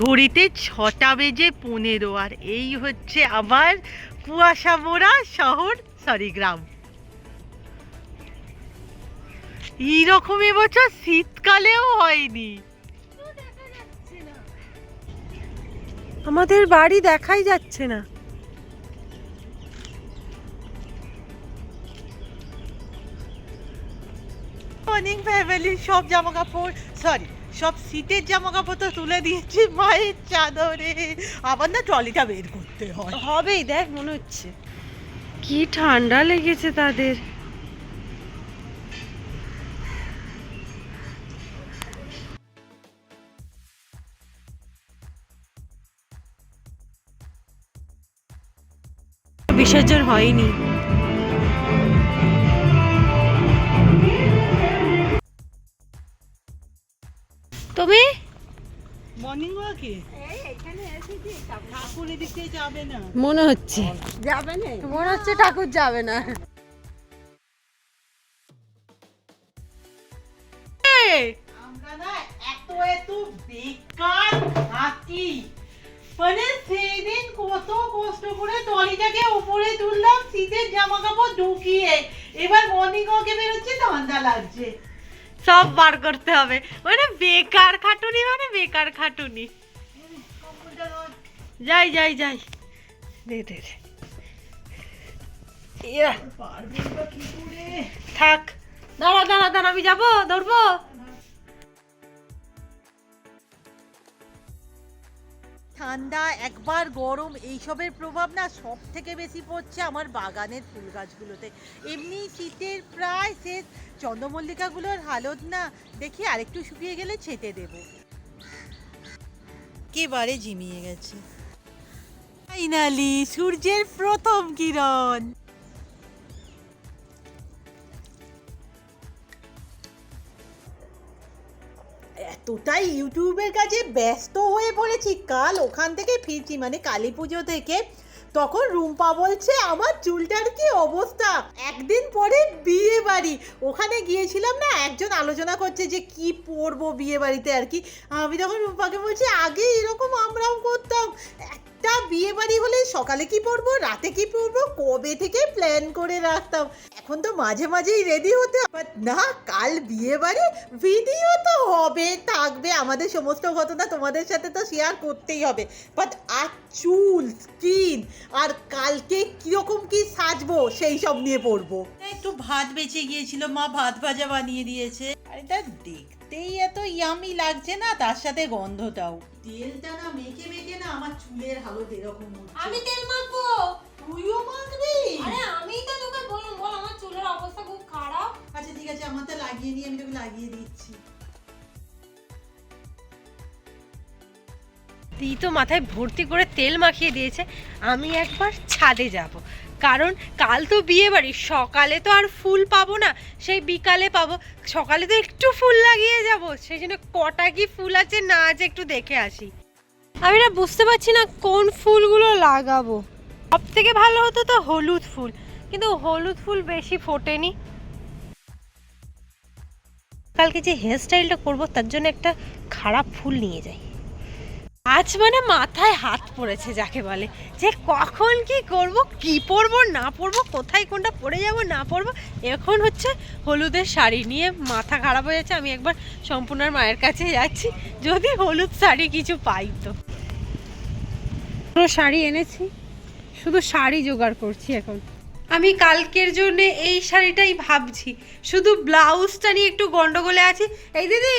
ঘড়িতে ছটা বেজে পনেরো আর এই হচ্ছে আবার কুয়াশা মোড়া শহর সরি গ্রাম এইরকম এবছর শীতকালেও হয়নি। আমাদের বাড়ি দেখাই যাচ্ছে না। মর্নিং ফ্যামিলির সব জামা কাপড় সরি সব শীতের জামা কাপড় তো তুলে দিয়েছি মায়ের চাদরে। আবার না ট্রলিটা বের করতে হয়। হবেই দেখ মনে হচ্ছে। কি ঠান্ডা লেগেছে তাদের। বিসর্জন হয়নি। তুমি মর্নিং ওয়াকে ঠাকুর এদিকে যাবে না। মনে হচ্ছে। যাবে না। মনে হচ্ছে ঠাকুর যাবে না। আমরা না এত এত বেকার থাকি। মানে সেই দিন কত কষ্ট করে টলিটাকে উপরে তুললাম শীতের জামা কাপড় ঢুকিয়ে। এবার মর্নিং ওয়াকে বেরোচ্ছে ঠান্ডা লাগছে। সব বার করতে হবে। মানে বেকার খাটুনি মানে বেকার খাটুনি। যাই যাই যাই। দে দে থাক। দাঁড়া দাঁড়া দাঁড়া আমি যাব ধরবো? ঠান্ডা, একবার গরম, এইসবের প্রভাব না সব থেকে বেশি পড়ছে আমার বাগানের ফুল গাছগুলোতে। এমনি শীতের প্রায় শেষ, চন্দ্রমল্লিকাগুলোর হালত না দেখি আরেকটু শুকিয়ে গেলে ছেটে দেব। কেবারে ঝিমিয়ে গেছে। ফাইনালি সূর্যের প্রথম কিরণ। এতটাই ইউটিউবের কাছে ব্যস্ত হয়ে পড়েছি। কাল ওখান থেকে ফিরছি মানে কালী পুজো থেকে। তখন রুম্পা বলছে, আমার চুলটার কি অবস্থা? একদিন পরে বিয়ে বাড়ি ওখানে গিয়েছিলাম না, একজন আলোচনা করছে যে কি পরবো বিয়ে বাড়িতে আর কি। আমি তখন রুম্পাকে বলছি, আগে এরকম আমরাও করতাম। একটা বিয়ে বাড়ি হলে সকালে কি পরবো রাতে কি পরবো কবে থেকে প্ল্যান করে রাখতাম? এখন তো মাঝে মাঝেই রেডি হতে বাট না কাল বিয়ে বাড়ি ভিডিও তো হবে থাকবে। আমাদের সমস্ত ঘটনা তোমাদের সাথে তো শেয়ার করতেই হবে। বাট আর চুল স্কিন আর কালকে কীরকম কি সাজবো সেই সব নিয়ে পড়ব একটু ভাত বেঁচে গিয়েছিল মা ভাত ভাজা বানিয়ে দিয়েছে। আর এটা দেখতেই এত ইয়ামি লাগছে না? তার সাথে গন্ধটাও। তেলটা না মেখে মেখে না আমার চুলের হালত এরকম হচ্ছে। আমি তেল মাখবো। তুইও মাখবি? আরে আমিই তো তোকে বললাম বল আমার চুলের অবস্থা খুব খারাপ। আচ্ছা ঠিক আছে আমারটা লাগিয়ে নিয়ে আমি তোকে লাগিয়ে দিচ্ছি। তুই তো মাথায় ভর্তি করে তেল মাখিয়ে দিয়েছে আমি একবার ছাদে যাব। কারণ কাল তো বিয়ে বাড়ি সকালে তো আর ফুল পাবো না, সেই বিকালে পাবো। সকালে তো একটু ফুল লাগিয়ে যাব, সেই জন্য কটা কি ফুল আছে না আছে একটু দেখে আসি। আমি না বুঝতে পারছি না কোন ফুলগুলো লাগাবো। সব থেকে ভালো হতো তো হলুদ ফুল, কিন্তু হলুদ ফুল বেশি ফোটেনি। কালকে যে হেয়ার স্টাইলটা করব, তার জন্য একটা খারাপ ফুল নিয়ে যাই। আজ মানে মাথায় হাত পড়েছে যাকে বলে। যে কখন কি করব, কি পরবো, না পরবো, কোথায় কোনটা পরে যাব, না পরবো, এখন হচ্ছে হলুদের শাড়ি নিয়ে মাথা খারাপ হয়ে যাচ্ছে। আমি একবার সম্পূর্ণার মায়ের কাছে যাচ্ছি, যদি হলুদ শাড়ি কিছু পাই তো। শাড়ি এনেছি, শুধু শাড়ি জোগাড় করছি এখন। আমি কালকের জন্য এই শাড়িটাই ভাবছি, শুধু ব্লাউজটা নিয়ে একটু গন্ডগোলে আছি। এই দিদি,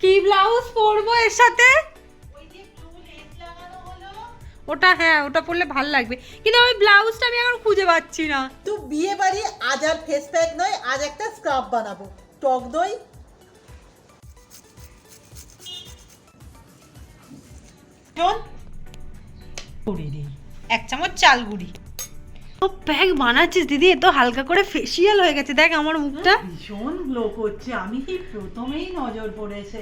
কি ব্লাউজ পরবো এর সাথে? ওটা হ্যাঁ ওটা পরলে ভালো লাগবে। কিন্তু ওই ব্লাউজটা আমি এখন খুঁজে পাচ্ছি না। তো বিয়ে বাড়ি আজ আর ফেস প্যাক নয় আজ একটা স্ক্রাব বানাবো। টক দই। এক চামচ চাল গুঁড়ি। ও প্যাক বানাচ্ছিস দিদি এ তো হালকা করে ফেসিয়াল হয়ে গেছে। দেখ আমার মুখটা। ভীষণ গ্লো করছে আমি কি প্রথমেই নজর পড়েছে।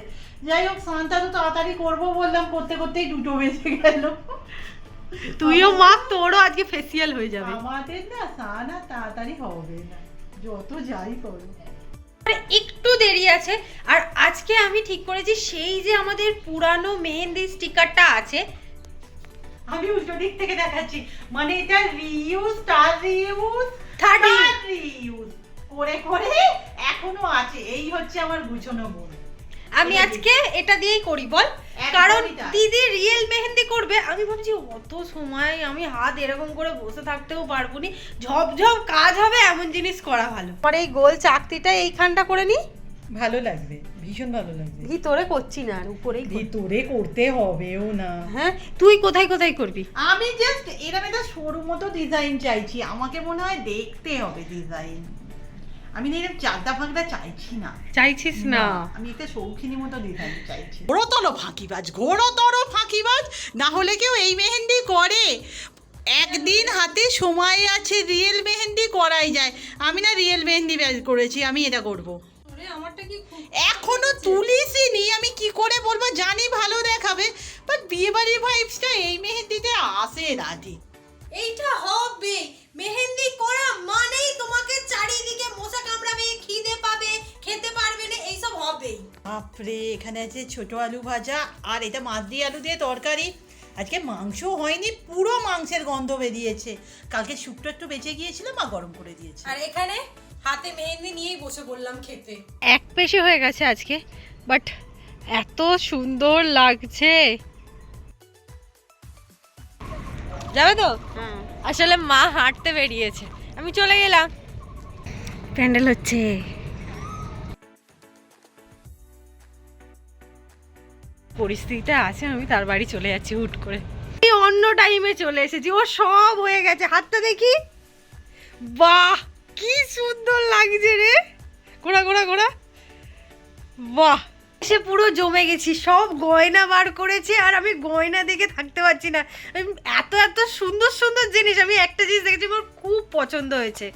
যাই হোক স্নানটা তো তাড়াতাড়ি করব বললাম করতে করতেই দুটো বেজে গেল। তুইও মাখ তোরও আজকে ফেসিয়াল হয়ে যাবে। আমাদের না স্নান আর তাড়াতাড়ি হবে না যত যাই করো একটু দেরি আছে। আর আজকে আমি ঠিক করেছি সেই যে আমাদের পুরানো মেহেন্দি স্টিকারটা আছে। আমি উল্টো দিক থেকে দেখাচ্ছি। মানে এটা তার রিইউজ Third তার রিইউজ করে করে এখনও আছে। এই হচ্ছে আমার গুছানো মন আমি আজকে এটা দিয়েই করি বল। কারণ দিদি রিয়েল মেহেন্দি করবে। আমি ভাবছি অত সময় আমি হাত এরকম করে বসে থাকতেও পারব নি। ঝপঝপ কাজ হবে এমন জিনিস করা ভালো। পরে এই গোল চাকতিটা এইখানটা করে নি? ভালো লাগবে ভীষণ ভালো লাগবে। ভিতরে করছি না আর উপরেই করছি। ভিতরে করতে হবেও না। হ্যাঁ তুই কোথায় কোথায় করবি? আমি জাস্ট এরকম একটা সরু মতো ডিজাইন চাইছি। আমাকে মনে হয় দেখতে হবে ডিজাইন আমি না এরকম চাকদা ফাঁকদা চাইছি না। চাইছিস না আমি একটা শৌখিনী মতো ডিজাইন চাইছি। ঘোরতর ফাঁকিবাজ ঘোরতর ফাঁকিবাজ না হলে কেউ এই মেহেন্দি করে। একদিন হাতে সময় আছে রিয়েল মেহেন্দি করাই যায়। আমি না রিয়েল মেহেন্দি করেছি আমি এটা করব। আমারটা কি এখনও তুলিসই নি আমি কি করে বলব? জানি ভালো দেখাবে বাট বিয়ে বাড়ির ভাইবসটা এই মেহেন্দিতে আসে রাজি এইটা হবে। মেহেন্দি করা মানেই তোমাকে চারিদিকে মশা কামড়াবে খিদে পাবে খেতে পারবে না এইসব হবেই। বাপরে এখানে আছে ছোট আলু ভাজা আর এটা মাছ দিয়ে আলু দিয়ে তরকারি। আজকে মাংস হয়নি পুরো মাংসের গন্ধ বেরিয়েছে। কালকে শুক্তো একটু বেঁচে গিয়েছিল মা গরম করে দিয়েছে। আর এখানে হাতে মেহেন্দি নিয়েই বসে বললাম খেতে। এক পেশে হয়ে গেছে আজকে বাট এত সুন্দর লাগছে। যাবে তো? আসলে মা হাঁটতে বেরিয়েছে। আমি চলে গেলাম। প্যান্ডেল হচ্ছে। পরিস্থিতিটা আছে আমি তার বাড়ি চলে যাচ্ছি হুট করে। এই অন্য টাইমে চলে এসেছি ও সব হয়ে গেছে। হাতটা দেখি। বাহ কি সুন্দর লাগছে রে। ঘোরা ঘোরা ঘোরা। বাহ। সে পুরো জমে গেছি, সব গয়না বার করেছে আর আমি গয়না দেখে থাকতে পারছি না। এত এত সুন্দর সুন্দর জিনিস, আমি একটা জিনিস দেখেছি, আমার খুব পছন্দ হয়েছে।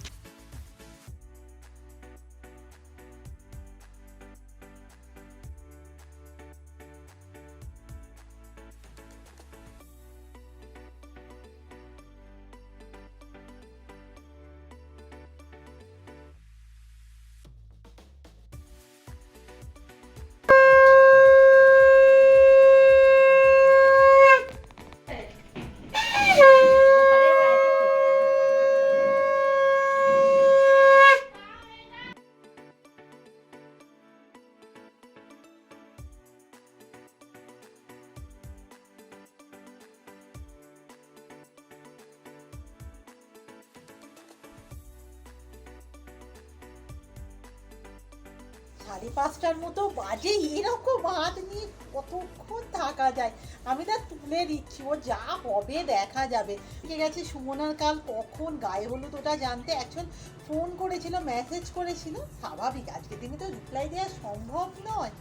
সাড়ে পাঁচটার মতো বাজে, এরকম হাত নিয়ে কতক্ষণ থাকা যায়? আমি তা তুলে দিচ্ছি, ও যা হবে দেখা যাবে। ঠিক আছে সুমনার কাল কখন? গায়ে হলুদ ওটা জানতে একজন ফোন করেছিল মেসেজ করেছিল। স্বাভাবিক, আজকে দিনে তো রিপ্লাই দেওয়া সম্ভব নয়।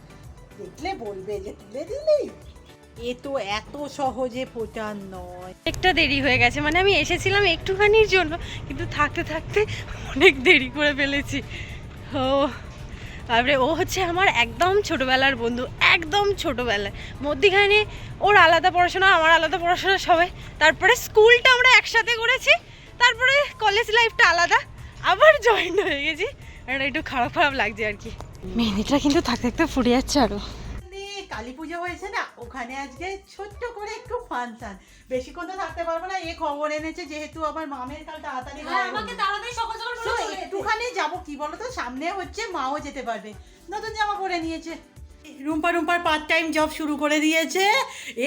দেখলে বলবে যে তুলে দিলেই এ তো এত সহজে ফোটার নয়। একটা দেরি হয়ে গেছে মানে আমি এসেছিলাম একটুখানির জন্য, কিন্তু থাকতে থাকতে অনেক দেরি করে ফেলেছি। ও তারপরে ও হচ্ছে আমার একদম ছোটোবেলার বন্ধু, একদম ছোটোবেলায়। মধ্যিখানে ওর আলাদা পড়াশোনা, আমার আলাদা পড়াশোনা সবাই তারপরে স্কুলটা আমরা একসাথে করেছি, তারপরে কলেজ লাইফটা আলাদা। আবার জয়েন হয়ে গেছি। আর একটু খারাপ খারাপ লাগছে আর কি। মেহেন্দিটা কিন্তু থাকতে থাকতে ফুটে যাচ্ছে আরও কালী পুজো হয়েছে না ওখানে আজকে ছোট্ট করে একটু ফাংশন। বেশিক্ষণ তো থাকতে পারব না এ খবর এনেছে যেহেতু আমার মামের কাল তাড়াতাড়ি হ্যাঁ আমাকে তাড়াতাড়ি সকাল সকাল বলে। একটুখানি যাব কি বলতো সামনে হচ্ছে মাও যেতে পারবে। নতুন জামা পরে নিয়েছে। রুম্পা রুম্পার পার্ট টাইম জব শুরু করে দিয়েছে।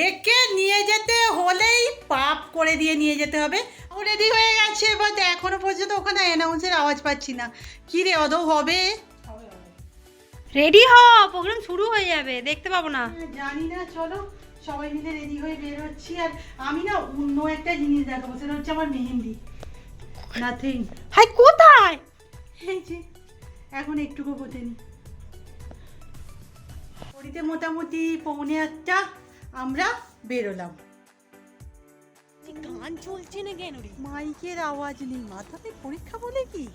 একে নিয়ে যেতে হলেই পাপ করে দিয়ে নিয়ে যেতে হবে। ও রেডি হয়ে গেছে বাট এখনও পর্যন্ত ওখানে অ্যানাউন্সের আওয়াজ পাচ্ছি না। কি রে অদৌ হবে? রেডি হ প্রোগ্রাম শুরু হয়ে যাবে দেখতে পাবো না। জানি না চলো সবাই মিলে রেডি হয়ে বের হচ্ছি। আর আমি না অন্য একটা জিনিস দেখাবো সেটা হচ্ছে আমার মেহেন্দি। নাথিং হাই কোথায়? এই যে এখন একটুকু ফোটেনি ঘড়িতে মোটামুটি পৌনে আটটা আমরা বেরোলাম। গান চলছে না কেন রে? মাইকের আওয়াজ নেই মাথাতে পরীক্ষা বলে কি?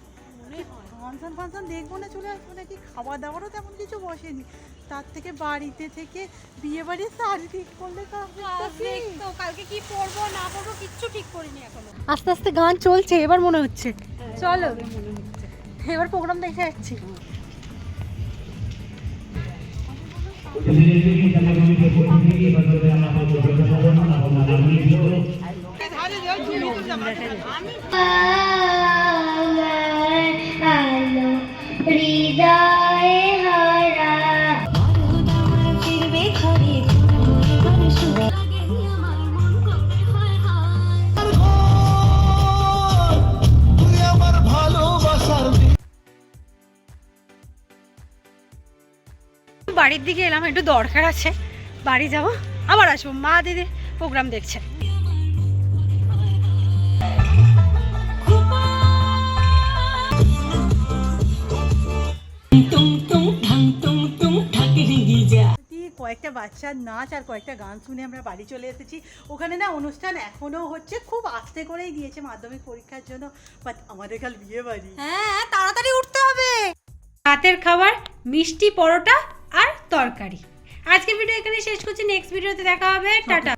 ফাংশন ফাংশন দেখব না চলে আসব নাকি খাওয়া দাওয়ারও তেমন কিছু বসেনি তার থেকে বাড়িতে থেকে বিয়ে বাড়ির শাড়ি ঠিক করলে? তো কালকে কি পরবো না পরবো কিচ্ছু ঠিক করিনি এখনও আস্তে আস্তে গান চলছে এবার মনে হচ্ছে চলো এবার প্রোগ্রাম দেখে যাচ্ছি আমার বাড়ির দিকে এলাম একটু দরকার আছে। বাড়ি যাব আবার আসব। মা দিদি প্রোগ্রাম দেখছে। কয়েকটা বাচ্চার নাচ আর কয়েকটা গান শুনে আমরা বাড়ি চলে এসেছি। ওখানে না অনুষ্ঠান এখনও হচ্ছে খুব আস্তে করেই দিয়েছে মাধ্যমিক পরীক্ষার জন্য বাট আমাদের কাল বিয়ে বাড়ি। হ্যাঁ তাড়াতাড়ি উঠতে হবে। রাতের খাবার মিষ্টি পরোটা তরকারি। আজকের ভিডিও এখানে শেষ করছি। নেক্সট ভিডিওতে দেখা হবে। টাটা।